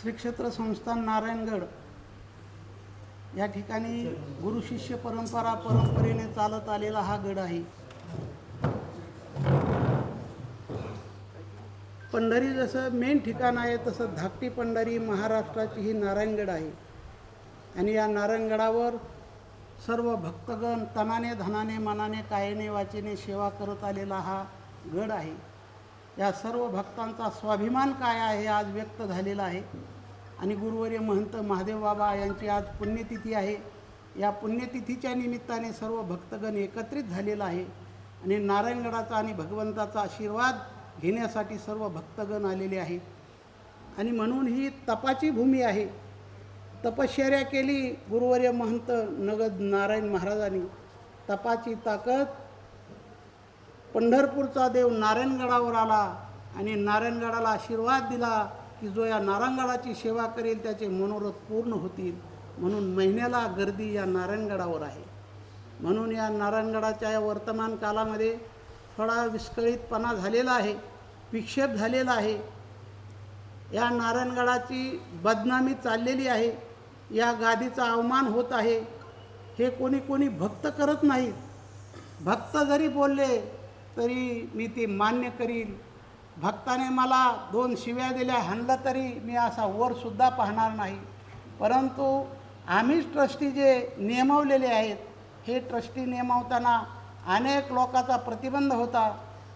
श्री क्षेत्र संस्थान नारायणगड. या ठिकाणी गुरुशिष्य परंपरा परंपरेने चालत आलेला हा गड आहे. पंढरी जसं मेन ठिकाण आहे तसं धाकटी पंढरी महाराष्ट्राची ही नारायणगड आहे. आणि या नारायणगडावर सर्व भक्तगण तनाने धनाने मनाने कायेने वाचेने सेवा करत आलेला हा गड आहे. या सर्व भक्तांचा स्वाभिमान काय आहे आज व्यक्त झालेला आहे. आणि गुरुवर्य महंत महादेव बाबा यांची आज पुण्यतिथी आहे. या पुण्यतिथीच्या निमित्ताने सर्व भक्तगण एकत्रित झालेला आहे. आणि नारायणगडाचा आणि भगवंताचा आशीर्वाद घेण्यासाठी सर्व भक्तगण आलेले आहेत. आणि म्हणून ही तपाची भूमी आहे. तपश्चर्या केली गुरुवर्य महंत नगद नारायण महाराजांनी. तपाची ताकद पंढरपूरचा देव नारायणगडावर आला आणि नारायणगडाला आशीर्वाद दिला की जो या नारायणगडाची सेवा करेल त्याचे मनोरथ पूर्ण होतील. म्हणून महिन्याला गर्दी या नारायणगडावर आहे. म्हणून या नारायणगडाच्या या वर्तमान कालामध्ये थोडा विस्कळीतपणा झालेला आहे विक्षेप झालेला आहे. या नारायणगडाची बदनामी चाललेली आहे या गादीचा अवमान होत आहे. हे कोणी कोणी भक्त करत नाहीत. भक्त जरी बोलले तरी मी ते मान्य करील भक्ताने मला दोन शिव्या दिल्या हाणलं तरी मी असा वरसुद्धा पाहणार नाही. परंतु आम्हीच ट्रस्टी जे नेमवलेले आहेत हे ट्रस्टी नेमवताना अनेक लोकांचा प्रतिबंध होता.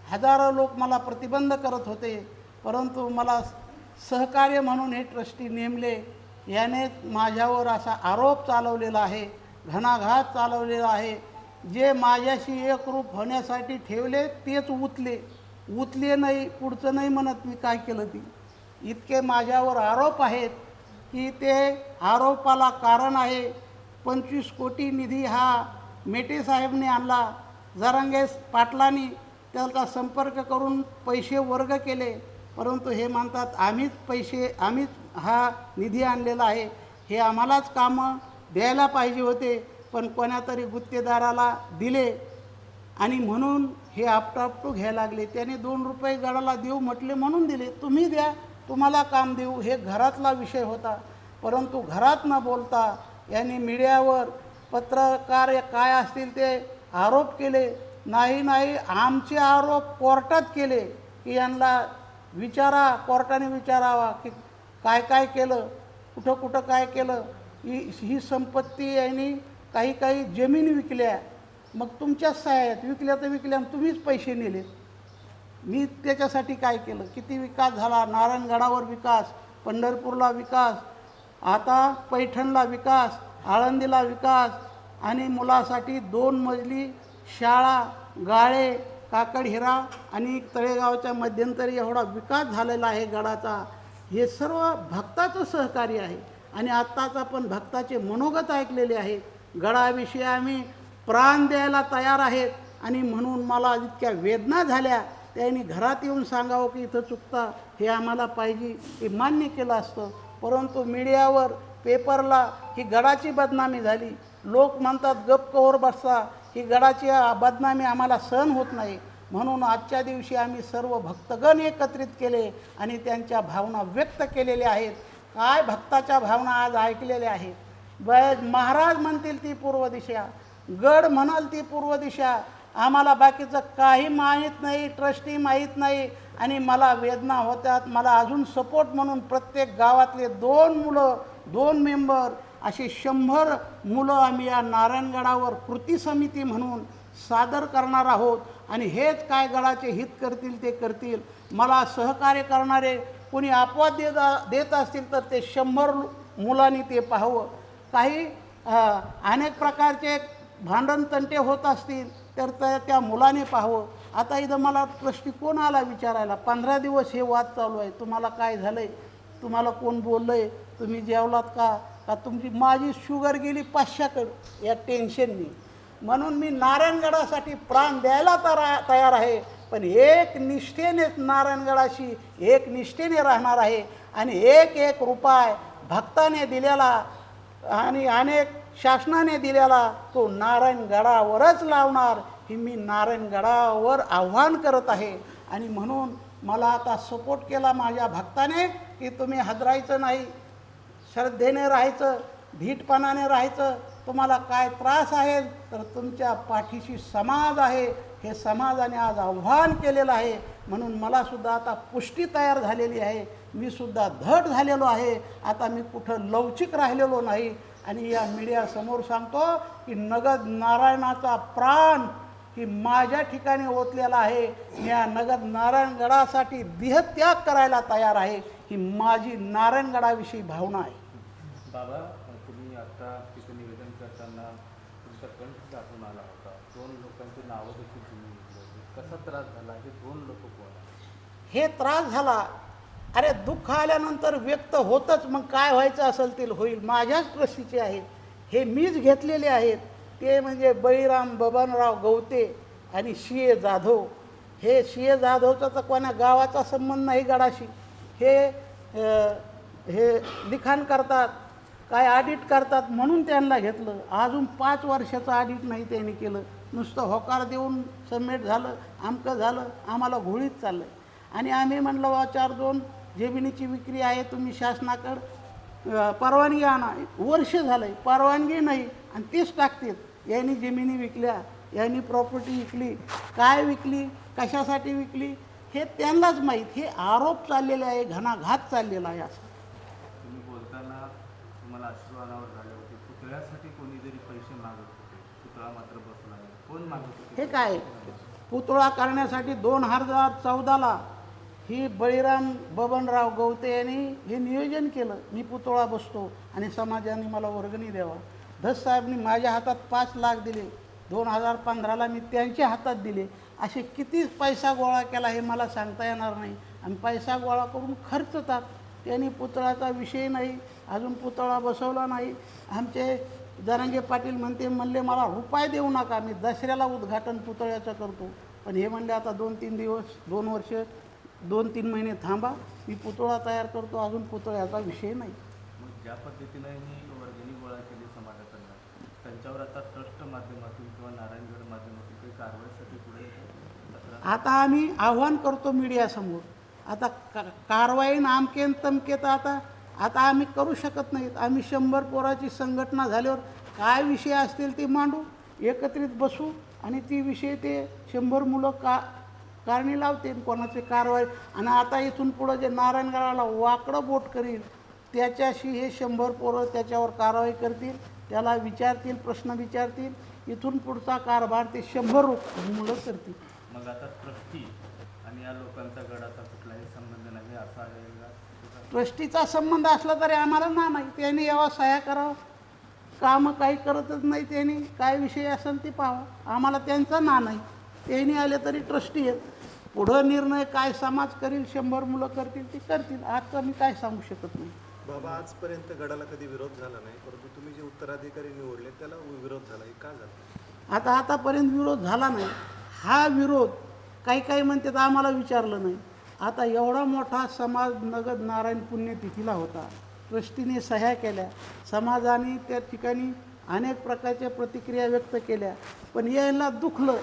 हजारो लोक मला प्रतिबंध करत होते परंतु मला सहकार्य म्हणून हे ट्रस्टी नेमले. याने माझ्यावर असा आरोप चालवलेला आहे घणाघात चालवलेला आहे. जे माझ्याशी एकरूप होण्यासाठी ठेवले तेच उतले. उतले नाही पुढचं नाही म्हणत मी काय केलं ती. इतके माझ्यावर आरोप आहेत की ते आरोपाला कारण आहे. पंचवीस कोटी निधी हा मेटे साहेबने आणला. जरांगे पाटलांनी त्याचा संपर्क करून पैसे वर्ग केले. परंतु हे म्हणतात आम्हीच पैसे आम्हीच हा निधी आणलेला आहे. हे आम्हालाच कामं द्यायला पाहिजे होते. पण कोणातरी गुत्तेदाराला दिले आणि म्हणून हे आपटापटू घ्यायला लागले. त्याने दोन रुपये गडाला देऊ म्हटले म्हणून दिले. तुम्ही द्या तुम्हाला काम देऊ. हे घरातला विषय होता. परंतु घरात न बोलता यांनी मीडियावर पत्रकार काय असतील ते आरोप केले. नाही नाही आमचे आरोप कोर्टात केले की यांना विचारा कोर्टाने विचारावा की काय काय केलं कुठं कुठं काय केलं. ही ही संपत्ती यांनी काही काही जमीन विकल्या मग तुमच्याच सहाय्यात विकल्या तर विकल्या आणि तुम्हीच पैसे नेले. मी त्याच्यासाठी काय केलं? किती विकास झाला? नारायणगडावर विकास पंढरपूरला विकास आता पैठणला विकास आळंदीला विकास आणि मुलासाठी दोन मजली शाळा गाळे काकड हिरा आणि तळेगावच्या मध्यंतरी एवढा विकास झालेला आहे गडाचा. हे सर्व भक्ताचं सहकार्य आहे आणि आत्ताच आपण भक्ताचे मनोगत ऐकलेले आहेत गडाविषयी आम्ही प्राण द्यायला तयार आहेत. आणि म्हणून मला इतक्या वेदना झाल्या. त्यांनी घरात येऊन सांगावं की इथं चुकता. हे आम्हाला पाहिजे. हे मान्य केलं असतं. परंतु मीडियावर पेपरला ही गडाची बदनामी झाली. लोक म्हणतात गप कवर बसता ही गडाची बदनामी आम्हाला सहन होत नाही. म्हणून आजच्या दिवशी आम्ही सर्व भक्तगण एकत्रित केले आणि त्यांच्या भावना व्यक्त केलेल्या आहेत. काय भक्ताच्या भावना आज ऐकलेल्या आहेत? ब महाराज म्हणतील ती पूर्व दिशा. गड म्हणाल ती पूर्व दिशा. आम्हाला बाकीचं काही माहीत नाही ट्रस्टी माहीत नाही. आणि मला वेदना होत्यात मला अजून सपोर्ट म्हणून प्रत्येक गावातले दोन मुलं दोन मेंबर असे शंभर मुलं आम्ही या नारायणगडावर कृती समिती म्हणून सादर करणार आहोत. आणि हेच काय गडाचे हित करतील ते करतील. मला सहकार्य करणारे कोणी अपवाद देत देत असतील तर ते शंभर मुलांनी ते पाहावं. काही अनेक प्रकारचे भांडण तंटे होत असतील तर त्या त्या मुलाने पाहावं. आता इथं मला दृष्टिकोन आला विचारायला? पंधरा दिवस हे वाद चालू आहे. तुम्हाला काय झालं आहे तुम्हाला कोण बोललं आहे तुम्ही जेवलात का? का तुमची माझी शुगर गेली पाचशेकडं. या टेन्शननी. म्हणून मी नारायणगडासाठी प्राण द्यायला तरा तयार आहे. पण एक निष्ठेने नारायणगडाशी एक निष्ठेने राहणार आहे. आणि एक एक रुपाय भक्ताने दिलेला आणि अनेक शासनाने दिलेला तो नारायणगडावरच लावणार हे मी नारायणगडावर आव्हान करत आहे. आणि म्हणून मला आता सपोर्ट केला माझ्या भक्ताने की तुम्ही हदरायचं नाही. श्रद्धेने राहायचं धीटपणाने राहायचं. तुम्हाला काय त्रास आहे तर तुमच्या पाठीशी समाज आहे. हे समाजाने आज आव्हान केलेलं आहे. म्हणून मलासुद्धा आता पुष्टी तयार झालेली आहे. मी सुद्धा धड झालेलो आहे. आता मी कुठं लवचिक राहिलेलो नाही. आणि या मीडियासमोर सांगतो की नगद नारायणाचा प्राण ही माझ्या ठिकाणी ओतलेला आहे. मी या नगद नारायणगडासाठी देहत्याग करायला तयार आहे. ही माझी नारायणगडाविषयी भावना आहे. बाबा तुम्ही आता तिथं निवेदन करताना तुमचा कंठ दाखवून आला होता. दोन लोकांची नावं देखील तुम्ही घेतली होती. कसा त्रास झाला? हे दोन लोक कोण हे त्रास झाला. अरे दुःख आल्यानंतर व्यक्त होतच. मग काय व्हायचं असेल ते होईल. माझ्याच प्रश्नीचे आहेत. हे मीच घेतलेले आहेत. ते म्हणजे बळीराम बबनराव गवते आणि शिए जाधव. हे शिये जाधवचा तर कोणा गावाचा संबंध नाही गडाशी. हे हे लिखाण करतात काय ऑडिट करतात म्हणून त्यांना घेतलं. अजून पाच वर्षाचं ऑडिट नाही त्यांनी केलं. नुसतं होकार देऊन सबमिट झालं आमकं झालं आम्हाला घोळीत चाललं आणि आम्ही म्हणलं बा चार दोन जमिनीची विक्री आहे तुम्ही शासनाकडं परवानगी आणा. वर्ष झालं आहे परवानगी नाही. आणि तेच टाकतात यांनी जमिनी विकल्या यांनी प्रॉपर्टी विकली. काय विकली कशासाठी विकली हे त्यांनाच माहीत. हे आरोप चाललेले आहे घणाघात चाललेला आहे. असं तुम्हाला झाले होते. पुतळ्यासाठी कोणीतरी पैसे मागत होते. पुतळा मात्र बसला नाही. कोण मागत होते? हे काय? पुतळा करण्यासाठी दोन हजार चौदाला ही बळीराम बबनराव गवते यांनी हे नियोजन केलं. मी पुतळा बसतो आणि समाजाने मला वर्गणी द्यावा. धस साहेबनी माझ्या हातात पाच लाख दिले. दोन हजार पंधराला मी त्यांच्या हातात दिले. असे किती पैसा गोळा केला हे मला सांगता येणार नाही. आणि पैसा गोळा करून खर्चतात त्यांनी पुतळ्याचा विषय नाही. अजून पुतळा बसवला नाही. आमचे जरांगे पाटील म्हणते म्हणले मला रुपये देऊ नका मी दसऱ्याला उद्घाटन पुतळ्याचं करतो. पण हे म्हणले आता दोन तीन दिवस दोन वर्ष दोन तीन महिने थांबा मी पुतळा तयार करतो अजून पुतळ्याचा विषय नाही. मग ज्या पद्धतीनं ही वर्गणी गोळा केली समाजाकडनं त्यांच्यावर आता ट्रस्ट माध्यमातून किंवा नारायणगड माध्यमातून काही कारवाईसाठी पुढे आता आम्ही आव्हान करतो मीडियासमोर. आता कारवाई नामकेन तमकेत आता आता आम्ही करू शकत नाहीत. आम्ही शंभर पोराची संघटना झाल्यावर काय विषय असतील ते मांडू एकत्रित बसू आणि ती विषय ते शंभर मुलं का कारणी लावतील कोणाचे कारवाई. आणि आता इथून पुढं जे नारायणगडाला वाकडं बोट करील त्याच्याशी हे शंभर पोरं त्याच्यावर कारवाई करतील त्याला विचारतील प्रश्न विचारतील. इथून पुढचा कारभार ते शंभर मुलं करतील. मग आता ट्रस्टी आणि या लोकांचा गडाचा कुठलाही संबंध नाही असा ट्रस्टीचा संबंध असला तरी आम्हाला ना नाही त्यांनी यावा सह्या करावं. कामं काही करतच नाही त्यांनी. काय विषय असेल ते पाहावं. आम्हाला त्यांचा ना नाही. त्यांनी आले तरी ट्रस्टी आहेत. पुढं निर्णय काय समाज करील शंभर मुलं करतील ते करतील. आजचं मी काय सांगू शकत नाही. बाबा आजपर्यंत गडाला कधी विरोध झाला नाही परंतु तुम्ही जे उत्तराधिकारी निवडले त्याला विरोध झाला. हे का झाला? आता आतापर्यंत विरोध झाला नाही. हा विरोध काही काही म्हणतात आम्हाला विचारलं नाही. आता एवढा मोठा समाज नगद नारायण पुण्यतिथीला होता. ट्रस्टीने सह्या केल्या. समाजाने त्या ठिकाणी अनेक प्रकारच्या प्रतिक्रिया व्यक्त केल्या. पण यायला दुखलं.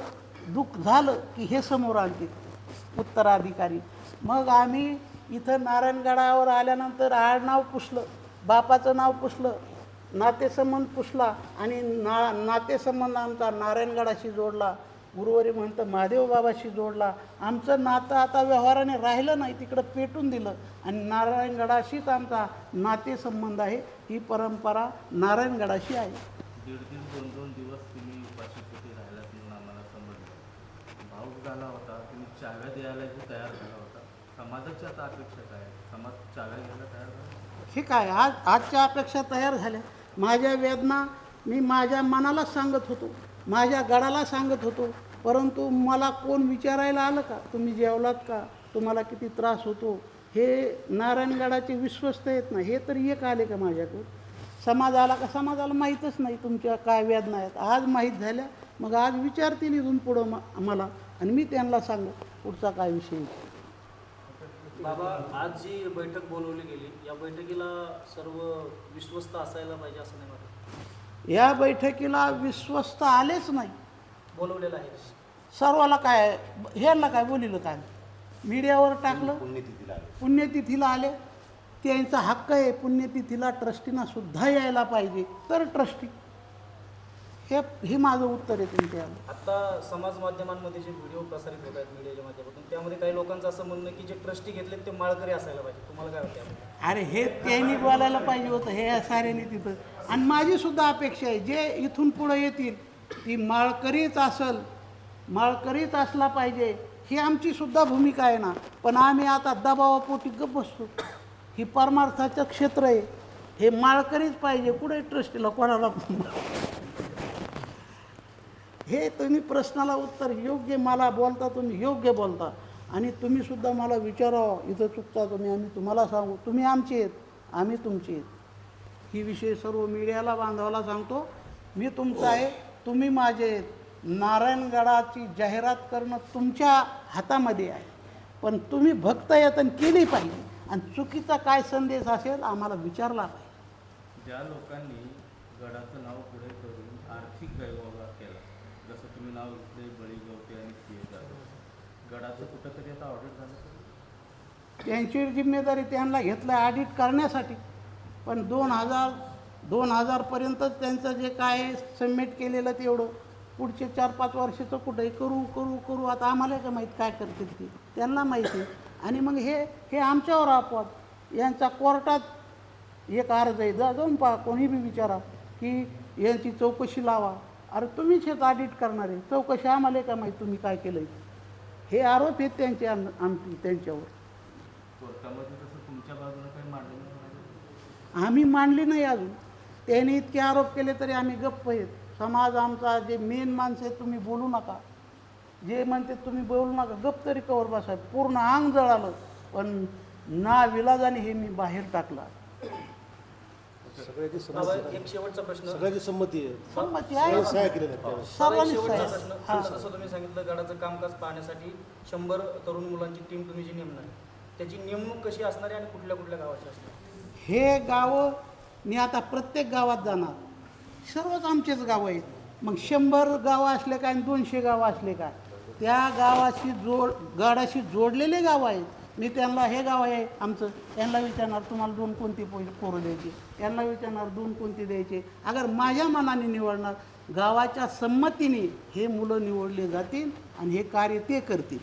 दुःख झालं की हे समोर आणते उत्तराधिकारी. मग आम्ही इथं नारायणगडावर आल्यानंतर आडनाव पुसलं. बापाचं नाव पुसलं. नातेसंबंध पुसला आणि ना नातेसंबंध आमचा नारायणगडाशी जोडला. गुरुवारी म्हणतं महादेव बाबाशी जोडला. आमचं नातं आता व्यवहाराने राहिलं नाही तिकडं पेटून दिलं. आणि नारायणगडाशीच आमचा नातेसंबंध आहे. ही परंपरा नारायणगडाशी आहे. दीड दीड दोन दोन दिवस तुम्ही उपाशीपोटी राहिलात म्हणून आम्हाला समजलं. भाऊक झाला होता तुम्ही चाव्या द्यायलाही तयार झाला होता. समाजाची आता अपेक्षा काय? आहे? समाज चाव्या घ्यायला तयार झाला? हे काय? आज आजच्या अपेक्षा तयार झाल्या. माझ्या वेदना मी माझ्या मनालाच सांगत होतो. माझ्या गडाला सांगत होतो परंतु मला कोण विचारायला आलं का? तुम्ही जेवलात का? तुम्हाला किती त्रास होतो? हे नारायणगडाचे विश्वस्त आहेत ना हे तर एक आले का माझ्याकडं समाजाला का? समाजाला माहीतच नाही तुमच्या काय वेदना आहेत. आज माहीत झाल्या मग आज विचारतील इथून पुढं म- मला. आणि मी त्यांना सांगू पुढचा काय विषय बाबा आज जी बैठक बोलवली गेली या बैठकीला सर्व विश्वस्त असायला पाहिजे असं नाही वाटत. या बैठकीला विश्वस्त आलेच नाही. बोलवलेलं आहे. सर्वाला काय ह्यांना काय बोलिलं काय? मीडियावर टाकलं. पुण्यतिथीला आले. त्यांचा हक्क आहे पुण्यतिथीला ट्रस्टीना सुद्धा यायला पाहिजे. तर ट्रस्टी हे हे माझं उत्तर आहे तुमच्या आता समाज माध्यमांमध्ये जे व्हिडिओ प्रसारित होत आहेत मीडियाच्या माध्यमातून त्यामध्ये काही लोकांचं असं म्हणणं की जे ट्रस्टी घेतले ते माळकरी असायला पाहिजे. तुम्हाला काय वाटतं? अरे हे त्यांनी बोलायला पाहिजे होतं हे साऱ्याने तिथं. आणि माझी सुद्धा अपेक्षा आहे जे इथून पुढे येतील ती माळकरीच असल माळकरीच असला पाहिजे ही आमची सुद्धा भूमिका आहे ना. पण आम्ही आता दबावापोटी गप्प बसतो. ही परमार्थाचं क्षेत्र आहे. हे माळकरीच पाहिजे कुठे ट्रस्टीला कोणाला हे तुम्ही प्रश्नाला उत्तर योग्य मला बोलता तुम्ही योग्य बोलता. आणि तुम्हीसुद्धा मला विचारावं इथं चुकता तुम्ही आम्ही तुम्हाला सांगू. तुम्ही आमचे आहेत आम्ही तुमचे आहेत. ही विषय सर्व मीडियाला बांधवाला सांगतो. मी तुमचा आहे तुम्ही माझे आहेत. नारायणगडाची जाहिरात करणं तुमच्या हातामध्ये आहे. पण तुम्ही भक्त आणि केली पाहिजे. आणि चुकीचा काय संदेश असेल आम्हाला विचारला पाहिजे. ज्या लोकांनी गडाचं नाव पुढे करून आर्थिक गैरव्यवहार केला जसं तुम्ही नाव घेतले बळी गवते आणि सी ए जाधव गडाचं कुठंतरी आता ऑडिट झालं त्यांची जिम्मेदारी त्यांना घेतलं ऑडिट करण्यासाठी. पण दोन हजार दोन हजारपर्यंतच त्यांचं जे काय सबमिट केलेलं तेवढं. पुढचे चार पाच वर्षाचं कुठंही करू करू करू. आता आम्हाला का माहीत काय करतील ते? त्यांना माहिती. आणि मग हे हे आमच्यावर अपवाद यांचा कोर्टात एक अर्ज आहे. जा जाऊन पहा. कोणी बी विचारा की यांची चौकशी लावा. अरे तुम्हीच हे ऑडिट करणार. आहे चौकशी आम्हाला का माहीत तुम्ही काय केलं आहे हे आरोप आहेत त्यांचे आम त्यांच्यावर. आम्ही मांडली नाही अजून. त्यांनी इतके आरोप केले तरी आम्ही गप्प आहेत. समाज आमचा जे मेन माणसं आहेत तुम्ही बोलू नका. जे म्हणते तुम्ही बोलू नका. गप्प तरी कवर बसा. पूर्ण अंग जळालं. पण ना विलाजाने हे मी बाहेर टाकला. सगळ्याची बाबा संमती एक शेवटचा प्रश्न. सगळ्याची संमती आहे संमती आहे. सगळ्या सह्या केलेल्या आहेत त्यावेळेस. बाबा, एक सर्वांनी शेवटचा सह्या- प्रश्न. हा. जसं जसं तुम्ही सांगितलं गडाचं कामकाज पाहण्यासाठी शंभर तरुण मुलांची टीम तुम्ही जी नेमणार त्याची नेमणूक कशी असणार आहे आणि कुठल्या कुठल्या गावाची असणार हे गावं मी आता प्रत्येक गावात जाणार. सर्वच आमचेच गावं आहेत. मग शंभर गावं असले काय आणि दोनशे गावं असले काय? त्या गावाशी जोड गडाशी जोडलेले गावं आहेत. मी त्यांना हे गाव आहे आमचं त्यांना विचारणार तुम्हाला दोन कोणती पो पोरं द्यायची? त्यांना विचारणार दोन कोणती द्यायचे? अगर माझ्या मनाने निवडणार गावाच्या संमतीने हे मुलं निवडले जातील आणि हे कार्य ते करतील.